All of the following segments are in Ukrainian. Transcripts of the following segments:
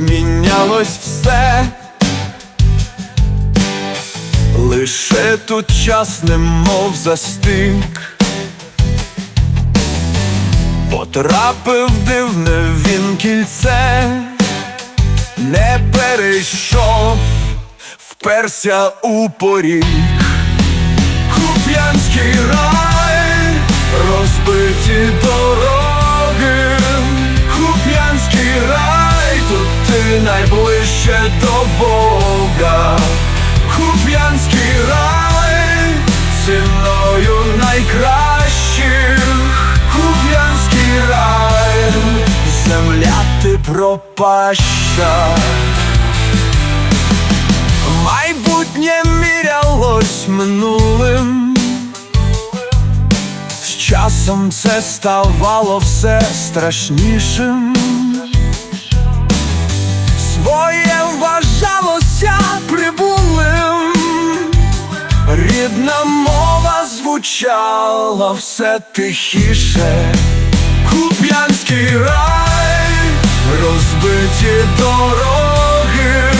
змінялось все, лише тут час немов застиг. Потрапив дивне він кільце, не перейшов, вперся у поріг. Пропаща. Майбутнє мірялось минулим, з часом це ставало все страшнішим. Своє вважалося прибулим, рідна мова звучала все тихіше. Куп'янський рай, розбиті дороги,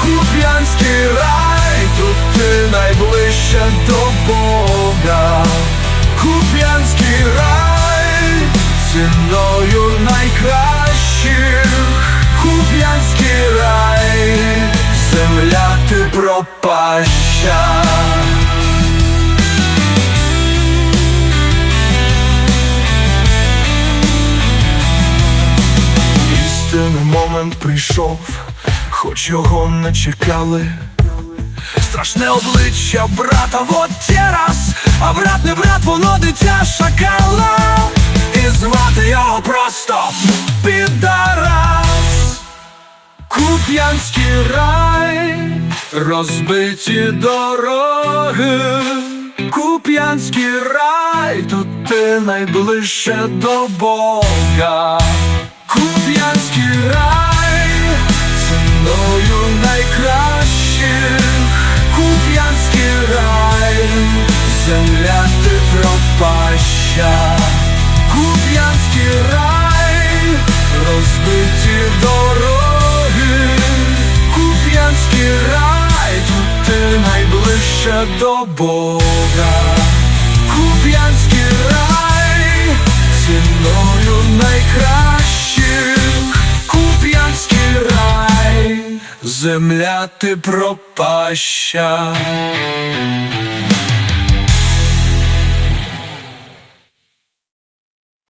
Куп'янський рай, тут ти найближче до Бога. Куп'янський рай, ціною найкращих, Куп'янський рай, земля ти пропаща. Момент прийшов, хоч його не чекали. Страшне обличчя брата, вот раз, а брат не брат, воно дитя шакала. І звати його просто підарас. Куп'янський рай, розбиті дороги, Куп'янський рай, тут ти найближче до Бога. Куп'янський рай, Рай, тут ти найближче до Бога. Куп'янський рай, ціною найкращих, Куп'янський рай, земля ти пропаща.